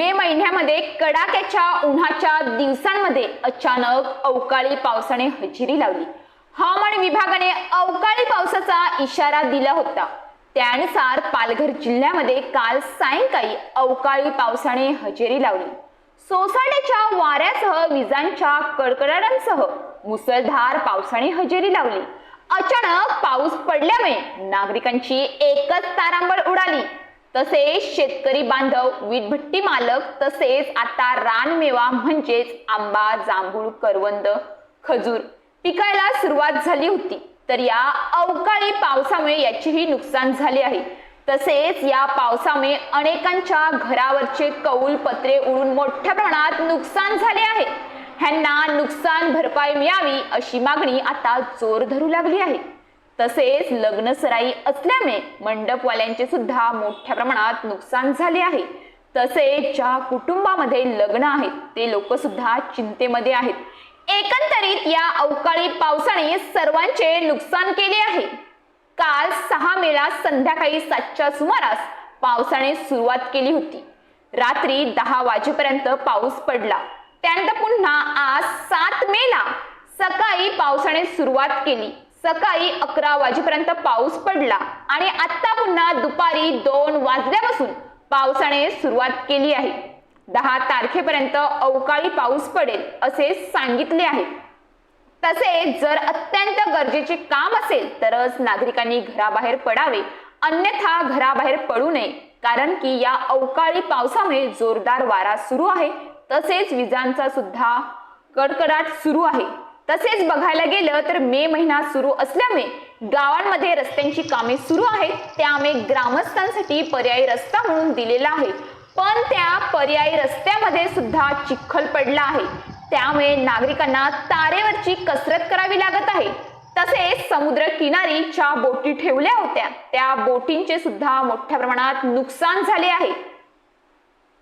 मे महिन्यामध्ये कडाक्याच्या उन्हाच्या दिवसांमध्ये अचानक अवकाळी पावसाने हजेरी लावली. हवामान विभागाने अवकाळी पावसाचा इशारा दिला होता. त्यानुसार पालघर जिल्ह्यामध्ये काल सायंकाळी अवकाळी पावसाने हजेरी लावली. सोसाट्याच्या वाऱ्यासह विजांच्या कडकडाटांसह मुसळधार पावसाने हजेरी लावली. अचानक पाऊस पडल्यामुळे नागरिकांची एकच तारांबळ उडाली. तसेच शेतकरी बांधव वीटभट्टी मालक तसेच आता रानमेवा म्हणजेच आंबा जांभूळ करवंद खजूर पिकायला सुरुवात झाली होती. तर या अवकाळी पावसामुळे याचेही नुकसान झाले आहे. तसेच या पावसामुळे अनेकांच्या घरावरचे कौल पत्रे उडून मोठ्या प्रमाणात नुकसान झाले आहे. ह्यांना नुकसान भरपाई मिळावी अशी मागणी आता जोर धरू लागली आहे. तसेच लग्न सराई असल्यामुळे मंडपवाल्यांचे सुद्धा मोठ्या प्रमाणात नुकसान झाले आहे. तसेच ज्या कुटुंबामध्ये लग्न आहेत ते लोक सुद्धा चिंतेमध्ये आहेत. एकंदरीत या अवकाळी पावसाने सर्वांचे नुकसान केले आहे. काल सहा मेला संध्याकाळी सातच्या सुमारास पावसाने सुरुवात केली होती. रात्री दहा वाजेपर्यंत पाऊस पडला. त्यानंतर पुन्हा आज सात मेला सकाळी पावसाने सुरुवात केली. सकाळी अकरा वाजेपर्यंत पाऊस पडला आणि आता पुन्हा दुपारी दोन वाजल्यापासून पावसाने सुरुवात केली आहे. दहा तारखेपर्यंत अवकाळी पाऊस पडेल असे सांगितले आहे. तसेच जर अत्यंत गरजेचे काम असेल तरच नागरिकांनी घराबाहेर पडावे अन्यथा घराबाहेर पडू नये कारण की या अवकाळी पावसामुळे जोरदार वारा सुरू आहे. तसेच विजांचा सुद्धा कडकडाट सुरू आहे. तसेच बघायला गेलं तर मे महिना सुरू असल्यामुळे गावांमध्ये रस्त्यांची कामे सुरू आहेत. त्यामुळे ग्रामस्थांसाठी पर्यायी रस्ता म्हणून दिलेला आहे. पण त्या पर्यायी रस्त्यामध्ये सुद्धा चिखल पडला आहे. त्यामुळे नागरिकांना तारेवरची कसरत करावी लागत आहे. तसेच समुद्र किनारी ज्या बोटी ठेवल्या होत्या. त्या बोटींचे सुद्धा मोठ्या प्रमाणात नुकसान झाले आहे.